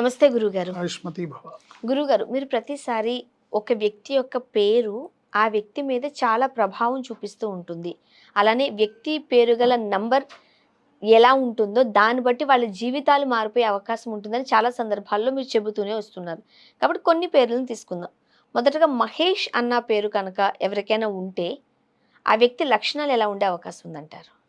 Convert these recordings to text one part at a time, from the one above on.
నమస్తే గురుగారు. గురుగారు మీరు ప్రతిసారి ఒక వ్యక్తి యొక్క పేరు ఆ వ్యక్తి మీద చాలా ప్రభావం చూపిస్తూ ఉంటుంది. అలానే వ్యక్తి పేరు గల నంబర్ ఎలా ఉంటుందో దాన్ని బట్టి వాళ్ళ జీవితాలు మారిపోయే అవకాశం ఉంటుందని చాలా సందర్భాల్లో మీరు చెబుతూనే వస్తున్నారు. కాబట్టి కొన్ని పేర్లను తీసుకుందాం. మొదటగా మహేష్ అన్న పేరు కనుక ఎవరికైనా ఉంటే ఆ వ్యక్తి లక్షణాలు ఎలా ఉండే అవకాశం ఉందంటారు?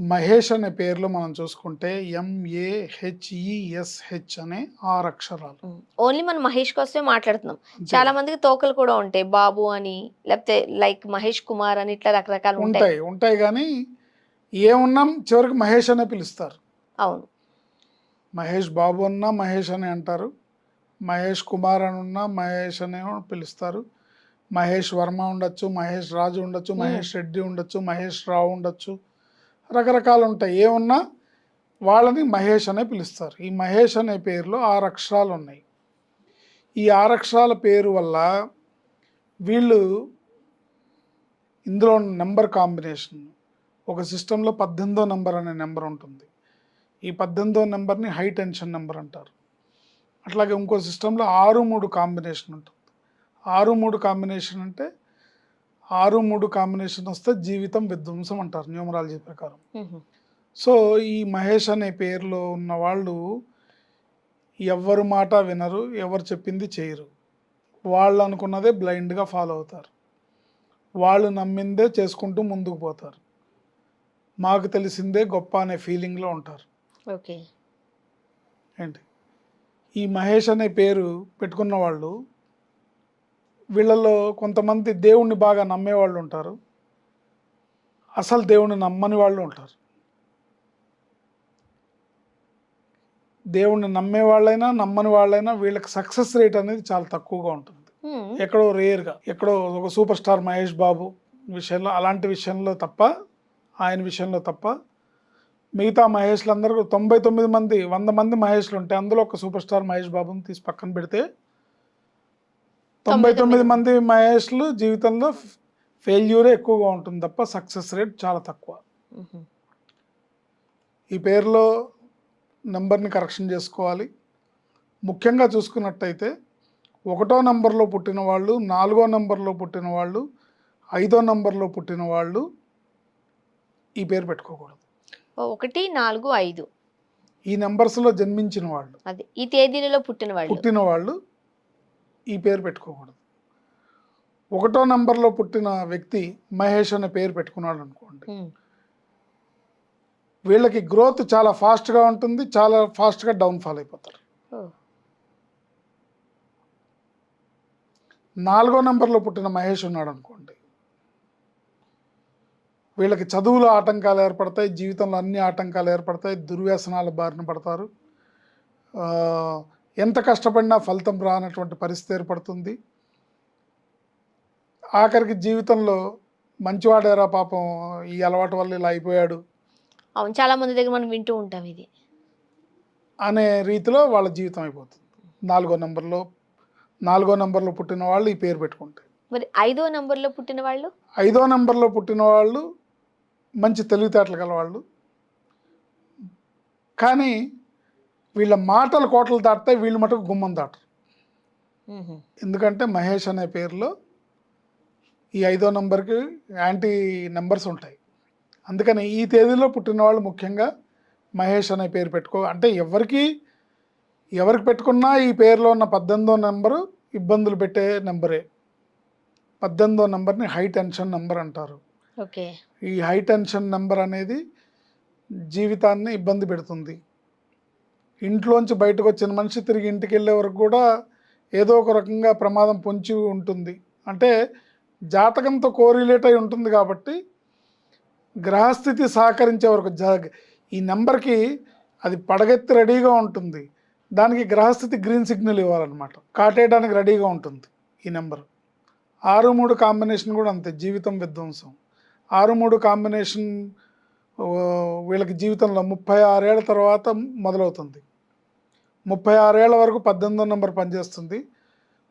మహేష్ అనే పేర్లు మనం చూసుకుంటే ఎంఏహెచ్ఈఎస్హెచ్ అనే ఆరు అక్షరాలు. ఓన్లీ మనం మహేష్ కోసమే మాట్లాడుతున్నాం. చాలా మందికి తోకలు కూడా ఉంటాయి. బాబు అని లేకపోతే లైక్ మహేష్ కుమార్ అని ఇట్లా రకరకాలు ఉంటాయి. ఉంటాయి ఉంటాయి కానీ ఏమున్నా? చివరికి మహేష్ అనే పిలుస్తారు. అవును. మహేష్ బాబు అన్నా మహేష్ అని అంటారు. మహేష్ కుమార్ అని ఉన్నా మహేష్ అనే పిలుస్తారు. మహేష్ వర్మ ఉండొచ్చు మహేష్ రాజు ఉండొచ్చు మహేష్ రెడ్డి ఉండొచ్చు మహేష్ రావు ఉండొచ్చు. రకరకాలు ఉంటాయి ఏమున్నా వాళ్ళని మహేష్ అనే పిలుస్తారు. ఈ మహేష్ అనే పేరులో ఆరు అక్షరాలు ఉన్నాయి ఈ ఆరు అక్షరాల పేరు వల్ల వీళ్ళు ఇందులో నెంబర్ కాంబినేషన్ ఒక సిస్టంలో పద్దెనిమిదో నెంబర్ అనే నెంబర్ ఉంటుంది ఈ పద్దెనిమిదో నెంబర్ని హై టెన్షన్ నెంబర్ అంటారు. అట్లాగే ఇంకో సిస్టంలో ఆరు మూడు కాంబినేషన్ ఉంటుంది ఆరు మూడు కాంబినేషన్ అంటే ఆరు మూడు కాంబినేషన్ వస్తే జీవితం విధ్వంసం అంటారు న్యూమరాలజీ ప్రకారం. సో ఈ మహేష్ అనే పేరులో ఉన్న వాళ్ళు ఎవరు మాట వినరు ఎవరు చెప్పింది చేయరు. వాళ్ళు అనుకున్నదే బ్లైండ్గా ఫాలో అవుతారు. వాళ్ళు నమ్మిందే చేసుకుంటూ ముందుకు పోతారు. మాకు తెలిసిందే గొప్ప అనే ఫీలింగ్లో ఉంటారు. ఓకే. ఏంటి? ఈ మహేష్ అనే పేరు పెట్టుకున్న వాళ్ళు వీళ్ళలో కొంతమంది దేవుణ్ణి బాగా నమ్మేవాళ్ళు ఉంటారు. అసలు దేవుణ్ణి నమ్మని వాళ్ళు ఉంటారు. దేవుణ్ణి నమ్మే వాళ్ళైనా నమ్మని వాళ్ళైనా వీళ్ళకి సక్సెస్ రేట్ అనేది చాలా తక్కువగా ఉంటుంది. ఎక్కడో రేర్గా ఎక్కడో ఒక సూపర్ స్టార్ మహేష్ బాబు విషయంలో అలాంటి విషయంలో తప్ప ఆయన విషయంలో తప్ప మిగతా మహేష్లు అందరూ తొంభై తొమ్మిది మంది వంద మంది మహేష్లు ఉంటే అందులో ఒక సూపర్ స్టార్ మహేష్ బాబుని తీసి పక్కన పెడితే తొంభై తొమ్మిది మంది మహేష్లు జీవితంలో ఫెయిల్యూరే ఎక్కువగా ఉంటుంది తప్ప సక్సెస్ రేట్ చాలా తక్కువ. ఈ పేరులో నెంబర్ని కరెక్షన్ చేసుకోవాలి. ముఖ్యంగా చూసుకున్నట్టయితే ఒకటో నంబర్లో పుట్టిన వాళ్ళు నాలుగో నంబర్లో పుట్టిన వాళ్ళు ఐదో నంబర్లో పుట్టిన వాళ్ళు ఈ పేరు పెట్టుకోకూడదు. ఒకటి నాలుగు ఐదు. ఈ నెంబర్స్లో జన్మించిన వాళ్ళు అది ఈ తేదీలలో పుట్టిన వాళ్ళు. పుట్టిన వాళ్ళు ఈ పేరు పెట్టుకోకూడదు. ఒకటో నంబర్లో పుట్టిన వ్యక్తి మహేష్ అనే పేరు పెట్టుకున్నాడు అనుకోండి. వీళ్ళకి గ్రోత్ చాలా ఫాస్ట్గా ఉంటుంది చాలా ఫాస్ట్గా డౌన్ఫాల్ అయిపోతారు. నాలుగో నెంబర్లో పుట్టిన మహేష్ ఉన్నాడు అనుకోండి. వీళ్ళకి చదువులో ఆటంకాలు ఏర్పడతాయి జీవితంలో అన్ని ఆటంకాలు ఏర్పడతాయి దుర్వ్యసనాల బారిన పడతారు. ఎంత కష్టపడినా ఫలితం రానటువంటి పరిస్థితి ఏర్పడుతుంది. ఆఖరికి జీవితంలో మంచివాడేరా పాపం ఈ అలవాటు వల్ల ఇలా అయిపోయాడు. అవును చాలా మంది దగ్గర మనం వింటూ ఉంటాం ఇది. అనే రీతిలో వాళ్ళ జీవితం అయిపోతుంది. నాలుగో నెంబర్లో నాలుగో నెంబర్లో పుట్టిన వాళ్ళు ఈ పేరు పెట్టుకుంటారు మరి ఐదో నంబర్లో పుట్టిన వాళ్ళు? ఐదో నెంబర్లో పుట్టిన వాళ్ళు మంచి తెలివితేటలు గలవాళ్ళు. కానీ వీళ్ళ మాటలు కోటలు దాటితే వీళ్ళు మటుకు గుమ్మం దాటరు. ఎందుకంటే మహేష్ అనే పేరులో ఈ ఐదో నెంబర్కి యాంటీ నెంబర్స్ ఉంటాయి. అందుకని ఈ తేదీలో పుట్టిన వాళ్ళు ముఖ్యంగా మహేష్ అనే పేరు పెట్టుకో అంటే ఎవరికి ఎవరికి పెట్టుకున్నా ఈ పేరులో ఉన్న పద్దెనిమిదో నెంబరు ఇబ్బందులు పెట్టే నెంబరే. పద్దెనిమిదో నెంబర్ని హై టెన్షన్ నెంబర్ అంటారు. ఓకే. ఈ హై టెన్షన్ నెంబర్ అనేది జీవితాన్ని ఇబ్బంది పెడుతుంది. ఇంట్లోంచి బయటకు వచ్చిన మనిషి తిరిగి ఇంటికి వెళ్ళే వరకు కూడా ఏదో ఒక రకంగా ప్రమాదం పొంచి ఉంటుంది. అంటే జాతకంతో కోరిలేట్ అయి ఉంటుంది కాబట్టి గ్రహస్థితి సహకరించే వరకు జా ఈ నెంబర్కి అది పడగెత్తి రెడీగా ఉంటుంది. దానికి గ్రహస్థితి గ్రీన్ సిగ్నల్ ఇవ్వాలన్నమాట. కాటేయడానికి రెడీగా ఉంటుంది ఈ నెంబర్. ఆరు మూడు కాంబినేషన్ కూడా అంతే జీవితం విధ్వంసం. ఆరు మూడు కాంబినేషన్ వీళ్ళకి జీవితంలో ముప్పై ఆరేళ్ళ తర్వాత మొదలవుతుంది. ముప్పై ఆరేళ్ళ వరకు పద్దెనిమిదో నెంబర్ పనిచేస్తుంది.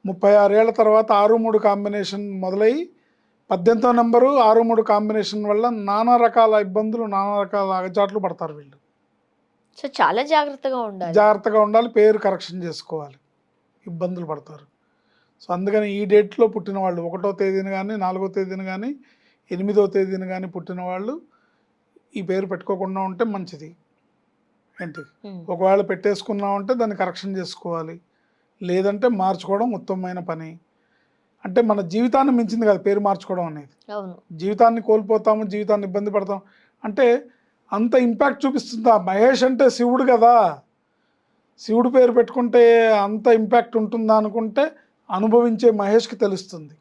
ముప్పై ఆరేళ్ళ తర్వాత ఆరు మూడు కాంబినేషన్ మొదలై పద్దెనిమిదో నెంబరు ఆరు మూడు కాంబినేషన్ వల్ల నానా రకాల ఇబ్బందులు నానా రకాల అగచాట్లు పడతారు వీళ్ళు. సో చాలా జాగ్రత్తగా ఉండాలి. జాగ్రత్తగా ఉండాలి పేరు కరెక్షన్ చేసుకోవాలి. ఇబ్బందులు పడతారు. సో అందుకని ఈ డేట్లో పుట్టిన వాళ్ళు ఒకటో తేదీన కానీ నాలుగో తేదీన కానీ ఎనిమిదో తేదీన కానీ పుట్టిన వాళ్ళు ఈ పేరు పెట్టుకోకుండా ఉంటే మంచిది. ఏంటి? ఒకవేళ పెట్టేసుకున్నామంటే దాన్ని కరెక్షన్ చేసుకోవాలి. లేదంటే మార్చుకోవడం ఉత్తమమైన పని. అంటే మన జీవితాన్ని మించింది కదా పేరు మార్చుకోవడం అనేది. జీవితాన్ని కోల్పోతాము జీవితాన్ని ఇబ్బంది పడతాం అంటే అంత ఇంపాక్ట్ చూపిస్తుందా. మహేష్ అంటే శివుడు కదా. శివుడు పేరు పెట్టుకుంటే అంత ఇంపాక్ట్ ఉంటుందా అనుకుంటే అనుభవించే మహేష్కి తెలుస్తుంది.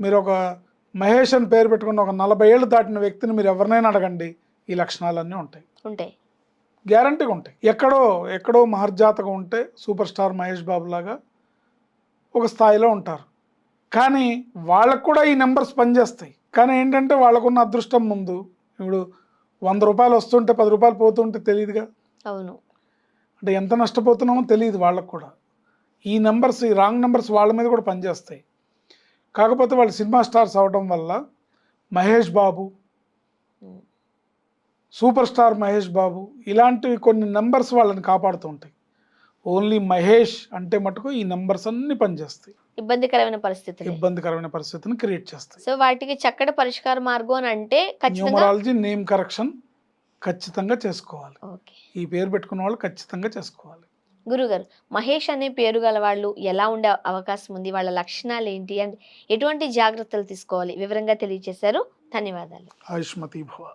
మీరు ఒక మహేష్ అని పేరు పెట్టుకున్న ఒక నలభై ఏళ్ళు దాటిన వ్యక్తిని మీరు ఎవరినైనా అడగండి. ఈ లక్షణాలన్నీ ఉంటాయి. ఉంటాయి. గ్యారంటీగా ఉంటాయి. ఎక్కడో ఎక్కడో మహర్జాతకం ఉంటే సూపర్ స్టార్ మహేష్ బాబు లాగా ఒక స్థాయిలో ఉంటారు. కానీ వాళ్ళకు కూడా ఈ నెంబర్స్ పనిచేస్తాయి. కానీ ఏంటంటే వాళ్ళకున్న అదృష్టం ముందు. ఇప్పుడు వంద రూపాయలు వస్తుంటే పది రూపాయలు పోతుంటే తెలియదుగా అవును. అంటే ఎంత నష్టపోతున్నామో తెలియదు వాళ్ళకు కూడా. ఈ నెంబర్స్ ఈ రాంగ్ నెంబర్స్ వాళ్ళ మీద కూడా పనిచేస్తాయి. కాకపోతే వాళ్ళు సినిమా స్టార్స్ అవడం వల్ల మహేష్ బాబు సూపర్ స్టార్ మహేష్ బాబు ఇలాంటివి కొన్ని నెంబర్స్ వాళ్ళని కాపాడుతూ ఉంటాయి. ఓన్లీ మహేష్ అంటే మటుకు ఈ నెంబర్స్ అన్ని పనిచేస్తాయి. ఇబ్బందికరమైన పరిస్థితులు. ఇబ్బందికరమైన పరిస్థితిని క్రియేట్ చేస్తాయి. సో వాటికి చక్కటి పరిష్కార మార్గం అని అంటే న్యూమరాలజీ నేమ్ కరెక్షన్ ఖచ్చితంగా చేసుకోవాలి. ఓకే. ఈ పేరు పెట్టుకున్న వాళ్ళు ఖచ్చితంగా చేసుకోవాలి. గురుగారు మహేష్ అనే పేరు గల వాళ్ళు ఎలా ఉండే అవకాశం ఉంది? వాళ్ళ లక్షణాలు ఏంటి? అండ్ ఎటువంటి జాగ్రత్తలు తీసుకోవాలి? వివరంగా తెలియజేశారు. ధన్యవాదాలు. ఆయుష్మతి భవ.